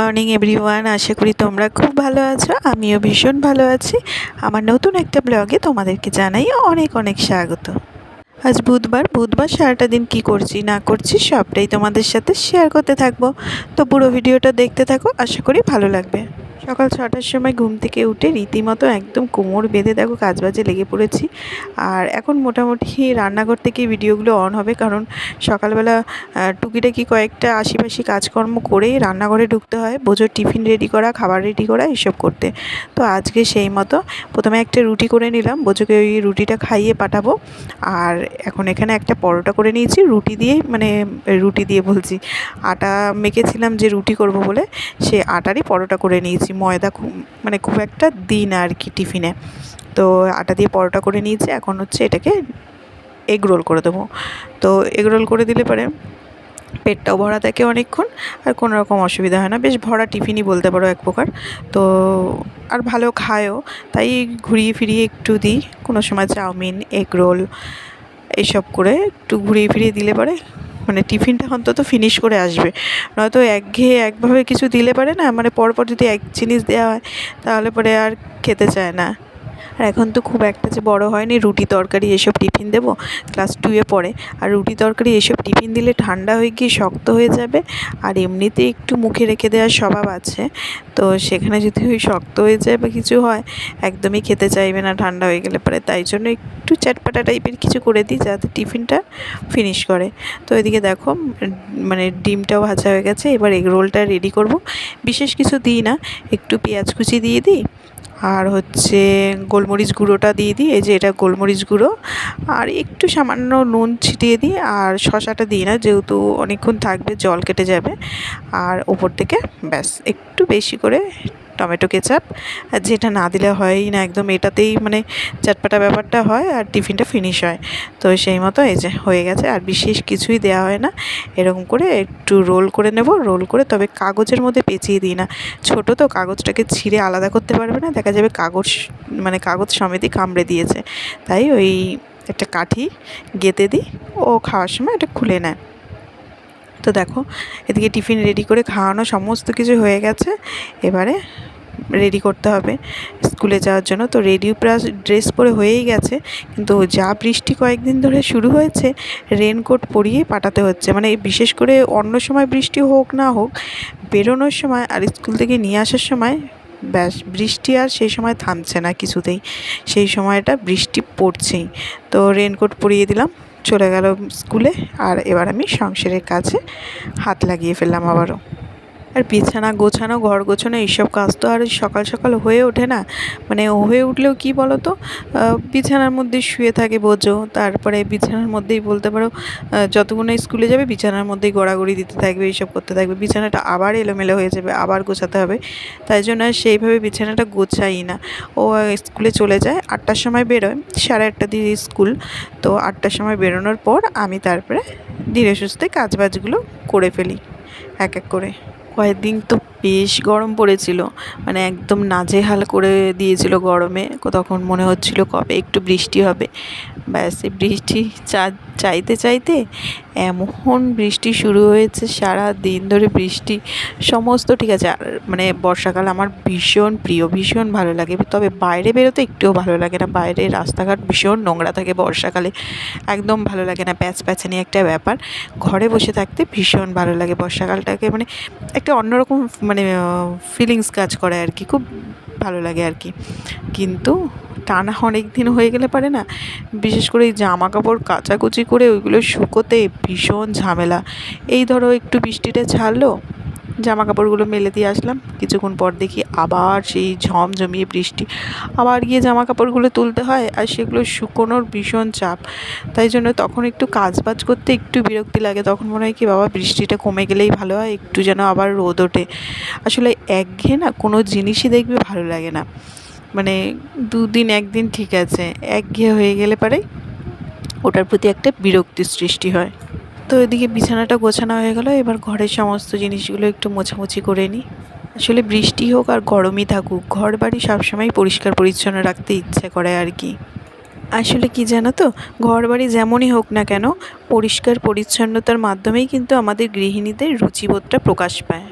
Morning everyone আশা করি তোমরা খুব ভালো আছো। আমিও ভীষণ ভালো আছি। আমার নতুন একটা ব্লগে তোমাদেরকে জানাই অনেক অনেক স্বাগত। আজ বুধবার বুধবার সারাটা দিন কি করছি, না করছি সবটাই তোমাদের সাথে শেয়ার করতে থাকব। তো পুরো ভিডিওটা দেখতে থাকো। আশা করি ভালো লাগবে। সকাল ছটার সময় ঘুম থেকে উঠে রীতিমতো একদম কোমর বেঁধে দেখো কাজবাজে লেগে পড়েছি। আর এখন মোটামুটি রান্নাঘর থেকে ভিডিওগুলো অন হবে কারণ সকালবেলা টুকিটাকি কয়েকটা আশিপাশি কাজকর্ম করেই রান্নাঘরে ঢুকতে হয়। বোঝোর টিফিন রেডি করা, খাবার রেডি করা, এসব করতে। তো আজকে সেই মতো। প্রথমে একটা রুটি করে নিলাম। বোঝোকে ওই রুটিটা খাইয়ে পাঠাবো। আর এখন এখানে একটা পরোটা করে নিয়েছি। রুটি দিয়ে মানে রুটি দিয়ে বলছি। আটা মেখেছিলাম যে রুটি করব বলে, সে আটারই পরোটা করে নিয়েছি। ময়দা খুব মানে খুব একটা দিন আর কি টিফিনে। তো আটা দিয়ে পরোটা করে নিয়েছি, এখন হচ্ছে এটাকে এগ রোল করে দেবো। তো এগ রোল করে দিলে পরে পেটটাও ভরা থাকে অনেকক্ষণ, আর কোনো রকম অসুবিধা হয় না। বেশ ভরা টিফিনই বলতে পারো এক প্রকার। তো আর ভালো খায়ও, তাই ঘুরিয়ে ফিরিয়ে একটু দিই। কোনো সময় চাউমিন, এগ রোল এইসব করে একটু ঘুরিয়ে ফিরিয়ে দিলে পরে মানে টিফিনটা অন্তত ফিনিশ করে আসবে। নয়তো একঘেয়ে একভাবে কিছু দিলে পারে না মানে পরপর যদি এক জিনিস দেওয়া হয়, তাহলে পরে আর খেতে চায় না। আর এখন তো খুব একটা যে বড় হয়নি, রুটি তরকারি এসব টিফিন দেবো ক্লাস টুয়ে পড়ে। আর রুটি তরকারি এসব টিফিন দিলে ঠান্ডা হয়ে গিয়ে শক্ত হয়ে যাবে, আর এমনিতেই একটু মুখে রেখে দেওয়ার স্বভাব আছে। তো সেখানে যদি ওই শক্ত হয়ে যায় বা কিছু হয়, একদমই খেতে চাইবে না, ঠান্ডা হয়ে গেলে পরে। তাই জন্য একটু চাটপাটা টাইপের কিছু করে দিই যাতে টিফিনটা ফিনিশ করে। তো এদিকে দেখো মানে ডিমটাও ভাজা হয়ে গেছে, এবার এগ রোলটা রেডি করব। বিশেষ কিছু দিই না, একটু পেঁয়াজ কুচি দিয়ে দিই আর হচ্ছে গোলমরিচ গুঁড়োটা দিয়ে দিই, এই যে এটা গোলমরিচ গুঁড়ো। আর একটু সামান্য নুন ছিটিয়ে দিই, আর শশাটা দিই না, যেহেতু অনেকক্ষণ থাকবে, জল কেটে যাবে। আর ওপর থেকে ব্যাস, একটু বেশি করে টমেটো কেচাপ যেটা না দিলে হয়ই না, একদম এটাতেই মানে চটপাটা ব্যাপারটা হয় আর টিফিনটা ফিনিশ হয়। তো সেই মতো এই যে হয়ে গেছে, আর বিশেষ কিছুই দেওয়া হয় না। এরকম করে একটু রোল করে নেব রোল করে তবে কাগজের মধ্যে পেঁচিয়ে দিই না। ছোটো তো কাগজটাকে ছিঁড়ে আলাদা করতে পারবে না, দেখা যাবে কাগজ মানে কাগজ সমেতই কামড়ে দিয়েছে। তাই ওই একটা কাঠি গেঁথে দিই, ও খাওয়ার সময় এটা খুলে নেয়। তো দেখো, এদিকে টিফিন রেডি করে খাওয়ানো সমস্ত কিছু হয়ে গেছে। এবারে রেডি করতে হবে স্কুলে যাওয়ার জন্য। তো রেডি প্লাস ড্রেস পরে হয়েই গেছে। কিন্তু যা বৃষ্টি কয়েকদিন ধরে শুরু হয়েছে রেনকোট পরিয়েই পাঠাতে হচ্ছে। মানে বিশেষ করে অন্য সময় বৃষ্টি হোক না হোক, বেরোনোর সময় আর স্কুল থেকে নিয়ে আসার সময় ব্যাস, বৃষ্টি আর সেই সময় থামছে না কিছুতেই। সেই সময়টা বৃষ্টি পড়ছেই। তো রেনকোট পরিয়ে দিলাম, চলে গেল স্কুলে। আর এবার আমি সংসারের কাছে হাত লাগিয়ে ফেললাম আবারও। আর বিছানা গোছানো, ঘর গোছানো এইসব কাজ তো আর সকাল সকাল হয়ে ওঠে না। মানে হয়ে উঠলেও কি বলো তো বিছানার মধ্যে শুয়ে থাকে বোঝো। তারপরে বিছানার মধ্যেই বলতে পারো যতক্ষণ স্কুলে যাবে বিছানার মধ্যেই গড়াগড়ি দিতে থাকবে, এইসব করতে থাকবে। বিছানাটা আবার এলোমেলো হয়ে যাবে, আবার গোছাতে হবে। তাই জন্য সেইভাবে বিছানাটা গোছাই না। ও স্কুলে চলে যায়, আটটার সময় বেরোয়, সাড়ে আটটা দিয়ে স্কুল। তো আটটার সময় বেরোনোর পর আমি তারপরে ধীরে সুস্থে কাজবাজগুলো করে ফেলি, এক এক করে। কয়েকদিন তো বেশ গরম পড়েছিল। মানে একদম নাজেহাল করে দিয়েছিল গরমে। তখন মনে হচ্ছিল কবে একটু বৃষ্টি হবে। ব্যাস বৃষ্টি চাইতে চাইতে এমন বৃষ্টি শুরু হয়েছে, সারা দিন ধরে বৃষ্টি, সমস্ত ঠিক আছে। আর মানে বর্ষাকাল আমার ভীষণ প্রিয়, ভীষণ ভালো লাগে। তবে বাইরে বেরোতে একটুও ভালো লাগে না। বাইরে রাস্তাঘাট ভীষণ নোংরা থাকে বর্ষাকালে, একদম ভালো লাগে না। প্যাচ প্যাচানি একটা ব্যাপার। ঘরে বসে থাকতে ভীষণ ভালো লাগে বর্ষাকালটাকে মানে একটা অন্যরকম মানে ফিলিংস কাজ করে আর কি। খুব ভালো লাগে আর কি। কিন্তু টানা অনেক দিন হয়ে গেলে পারে না। বিশেষ করে এই জামা কাপড় কাচাকুচি করে ওইগুলো শুকোতে ভীষণ ঝামেলা। এই ধরো একটু বৃষ্টিটা ছাড়লো জামা কাপড়গুলো মেলে দিয়ে আসলাম। কিছুক্ষণ পর দেখি আবার সেই ঝম জমিয়ে বৃষ্টি। আবার গিয়ে জামা কাপড়গুলো তুলতে হয় আর সেগুলো শুকোনোর ভীষণ চাপ। তাই জন্য তখন একটু কাজ বাজ করতে একটু বিরক্তি লাগে। তখন মনে হয় কি, বাবা, বৃষ্টিটা কমে গেলেই ভালো হয়, একটু যেন আবার রোদ ওঠে। আসলে একঘেয়ে না কোনো জিনিসই দেখবে ভালো লাগে না। মানে দুদিন, একদিন ঠিক আছে। একঘেয়ে হয়ে গেলে পারে ওটার প্রতি একটা বিরক্তির সৃষ্টি হয়। তো এদিকে বিছানাটা গোছানো হয়ে গেল। এবার ঘরের সমস্ত জিনিসগুলো একটু মোছামুছি করে নিই। আসলে বৃষ্টি হোক আর গরমই থাকুক ঘর বাড়ি সবসময় পরিষ্কার পরিচ্ছন্ন রাখতে ইচ্ছে করে আর কি। আসলে কি জানো তো ঘর বাড়ি যেমনই হোক না কেন, পরিষ্কার পরিচ্ছন্নতার মাধ্যমেই কিন্তু আমাদের গৃহিণীদের রুচিবোধটা প্রকাশ পায়।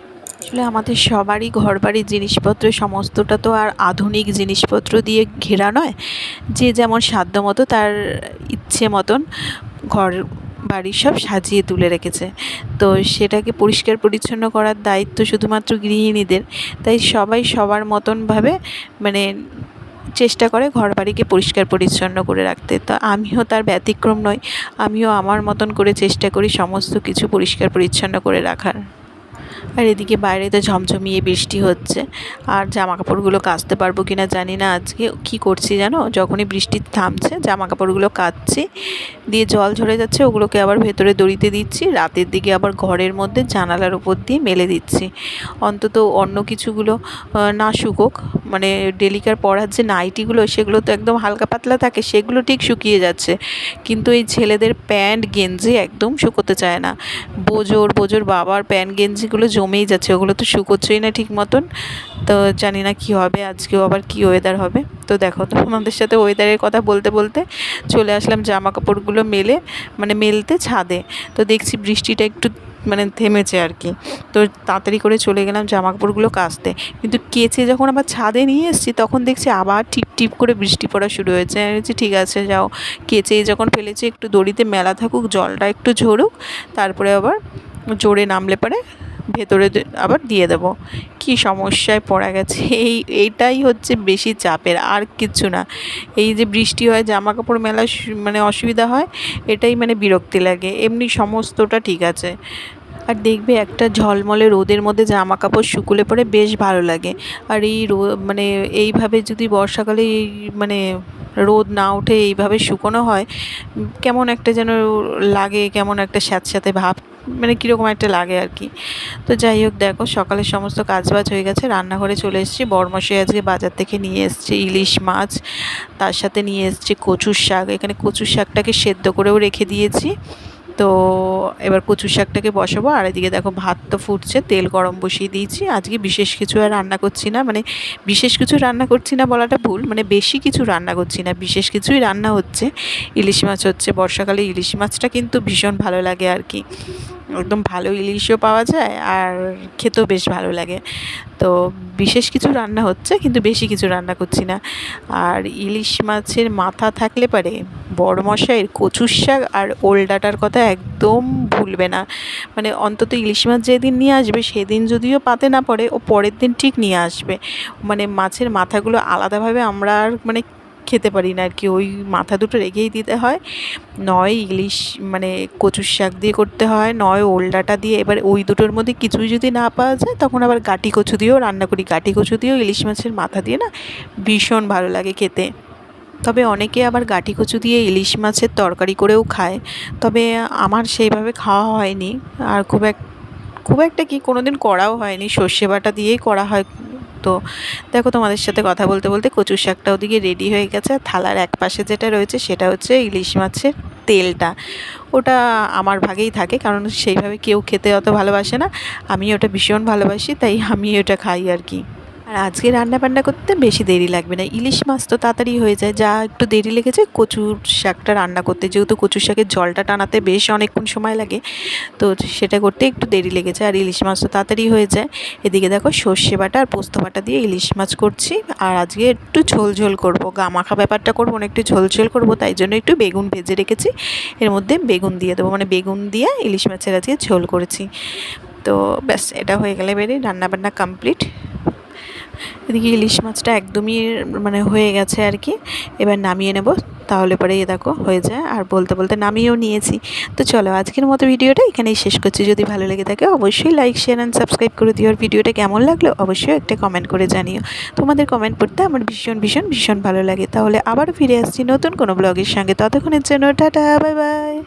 আসলে আমাদের সবারই ঘর বাড়ির জিনিসপত্র, সমস্তটা তো আর আধুনিক জিনিসপত্র দিয়ে ঘেরা নয়। যে যেমন সাধ্য মতো তার ইচ্ছে মতন ঘর বাড়ি সব সাজিয়ে তুলে রেখেছে। তো সেটাকে পরিষ্কার পরিচ্ছন্ন করার দায়িত্ব শুধুমাত্র গৃহিণীদের। তাই সবাই সবার মতনভাবে মানে চেষ্টা করে ঘর বাড়িকে পরিষ্কার পরিচ্ছন্ন করে রাখতে। তো আমিও তার ব্যতিক্রম নই, আমিও আমার মতন করে চেষ্টা করি সমস্ত কিছু পরিষ্কার পরিচ্ছন্ন করে রাখার। আর এদিকে বাইরে তো ঝমঝমিয়ে বৃষ্টি হচ্ছে। আর জামা কাপড়গুলো কাচতে পারব কি না জানি না আজকে। কি করছি জানো? যখনই বৃষ্টি থামছে জামা কাপড়গুলো কাচছি। দিয়ে জল ঝরে যাচ্ছে, ওগুলোকে আবার ভেতরে দড়িতে দিচ্ছি। রাতের দিকে আবার ঘরের মধ্যে জানালার উপর দিয়ে মেলে দিচ্ছি। অন্তত অন্য কিছুগুলো না শুকোক। মানে ডেলিকার পরার যে নাইটিগুলো, সেগুলো তো একদম হালকা পাতলা থাকে, সেগুলো ঠিক শুকিয়ে যাচ্ছে। কিন্তু এই ছেলেদের প্যান্ট গেঞ্জি একদম শুকোতে চায় না। বোজোর বোজোর বাবার প্যান্ট গেঞ্জিগুলো জমেই যাচ্ছে, ওগুলো তো শুকোচ্ছেই না ঠিক মতন। তো জানি না কী হবে, আজকেও আবার কী ওয়েদার হবে। তো দেখো তোমাদের সাথে ওয়েদারের কথা বলতে বলতে চলে আসলাম জামা কাপড়গুলো মেলে মানে মেলতে ছাদে। তো দেখছি বৃষ্টিটা একটু মানে থেমেছে আর কি। তো তাড়াতাড়ি করে চলে গেলাম জামা কাপড়গুলো কাচতে। কিন্তু কেচে যখন আবার ছাদে নিয়ে এসেছি, তখন দেখছি আবার টিপ টিপ করে বৃষ্টি পড়া শুরু হয়েছে। বলছি, ঠিক আছে, যাও। কেচে যখন ফেলেছি, একটু দড়িতে মেলা থাকুক, জলটা একটু ঝরুক, তারপরে আবার জোরে নামলে পরে ভেতরে আবার দিয়ে দেব। কী সমস্যায় পড়া গেছে। এই, এইটাই হচ্ছে বেশি চাপের, আর কিচ্ছু না। এই যে বৃষ্টি হয় জামা কাপড় মেলা মানে অসুবিধা হয়, এটাই মানে বিরক্তি লাগে। এমনি সমস্তটা ঠিক আছে। আর দেখবে একটা ঝলমলে রোদের মধ্যে জামা কাপড় শুকুলে পরে বেশ ভালো লাগে। আর এই রো মানে এইভাবে যদি বর্ষাকালে মানে রোদ না ওঠে এইভাবে শুকোনো হয় কেমন একটা যেন লাগে, কেমন একটা স্যাঁতস্যাঁতে ভাব। মানে কীরকম একটা লাগে আর কি। তো যাই হোক দেখো সকালে সমস্ত কাজবাজ হয়ে গেছে, রান্নাঘরে চলে এসেছি। বরমশাই আজকে বাজার থেকে নিয়ে এসছে ইলিশ মাছ, তার সাথে নিয়ে এসছে কচুর শাক। এখানে কচুর শাকটাকে সেদ্ধ করেও রেখে দিয়েছি। তো এবার কচু শাকটাকে বসাবো, আর এদিকে দেখো ভাত তো ফুটছে, তেল গরম বসিয়ে দিয়েছি। আজকে বিশেষ কিছু আর রান্না করছি না মানে বিশেষ কিছু রান্না করছি না বলাটা ভুল মানে বেশি কিছু রান্না করছি না, বিশেষ কিছুই রান্না হচ্ছে। ইলিশ মাছ হচ্ছে, বর্ষাকালে ইলিশ মাছটা কিন্তু ভীষণ ভালো লাগে আর কি। একদম ভালো ইলিশও পাওয়া যায়, আর খেতেও বেশ ভালো লাগে। তো বিশেষ কিছু রান্না হচ্ছে, কিন্তু বেশি কিছু রান্না করছি না। আর ইলিশ মাছের মাথা থাকলে পারে বড় মশাইয়ের কচুর শাক আর ওলডাটার কথা একদম ভুলবে না। মানে অন্তত ইলিশ মাছ যেদিন নিয়ে আসবে, সেদিন যদিও পাতে না পড়ে, ও পরের দিন ঠিক নিয়ে আসবে। মানে মাছের মাথাগুলো আলাদাভাবে আমরা আর মানে খেতে পারি না আর কি ওই মাথা দুটো রেখেই দিতে হয়। নয় ইলিশ মানে কচুর শাক দিয়ে করতে হয়, নয় ওলডাটা দিয়ে। এবার ওই দুটোর মধ্যে কিছুই যদি না পাওয়া যায়, তখন আবার গাটি কচু দিয়েও রান্না করি। গাটি কচু দিয়েও ইলিশ মাছের মাথা দিয়ে না ভীষণ ভালো লাগে খেতে। তবে অনেকে আবার গাটি কচু দিয়ে ইলিশ মাছের তরকারি করেও খায়। তবে আমার সেইভাবে খাওয়া হয়নি। আর খুব এক, খুব একটা কি কোনো দিন করাও হয়নি। সর্ষে বাটা দিয়েই করা হয়। তো দেখো তোমাদের সাথে কথা বলতে বলতে কচুর শাকটা ওদিকে রেডি হয়ে গেছে। থালার এক পাশে যেটা রয়েছে সেটা হচ্ছে ইলিশ মাছের তেলটা। ওটা আমার ভাগেই থাকে, কারণ সেইভাবে কেউ খেতে অত ভালোবাসে না। আমি ওটা ভীষণ ভালোবাসি, তাই আমি ওটা খাই আর কি। আর আজকে রান্না বান্না করতে বেশি দেরি লাগবে না। ইলিশ মাছ তো তাড়াতাড়ি হয়ে যায়। যা একটু দেরি লেগেছে, কচুর শাকটা রান্না করতে। যেহেতু কচুর শাকের জলটা টানাতে বেশ অনেকক্ষণ সময় লাগে, তো সেটা করতে একটু দেরি লেগেছে। আর ইলিশ মাছ তো তাড়াতাড়ি হয়ে যায়। এদিকে দেখো সর্ষে বাটা আর পোস্ত বাটা দিয়ে ইলিশ মাছ করছি। আর আজকে একটু ঝোল ঝোল করব। গা মাখা ব্যাপারটা করব না একটু ঝোল ঝোল করব, তাই জন্য একটু বেগুন ভেজে রেখেছি। এর মধ্যে বেগুন দিয়ে দেবো। মানে বেগুন দিয়ে ইলিশ মাছের আজকে ঝোল করেছি। তো ব্যাস, এটা হয়ে গেলে বেরিয়ে রান্নাবান্না কমপ্লিট। এদিকে ইলিশ মাছটা একদমই মানে হয়ে গেছে আর কি। এবার নামিয়ে নেব। তাহলে পরে এ দেখো হয়ে যায়। আর বলতে বলতে নামিয়েও নিয়েছি। তো চলো আজকের মতো ভিডিওটা এখানেই শেষ করছি। যদি ভালো লেগে থাকে অবশ্যই লাইক শেয়ার অ্যান্ড সাবস্ক্রাইব করে দিও। আর ভিডিওটা কেমন লাগল অবশ্যই একটা কমেন্ট করে জানিও। তোমাদের কমেন্ট পড়তে আমার ভীষণ ভীষণ ভীষণ ভালো লাগে। তাহলে আবার ফিরে আসছি নতুন কোনো ব্লগের সঙ্গে। ততক্ষণের জন্য টাটা বাই বাই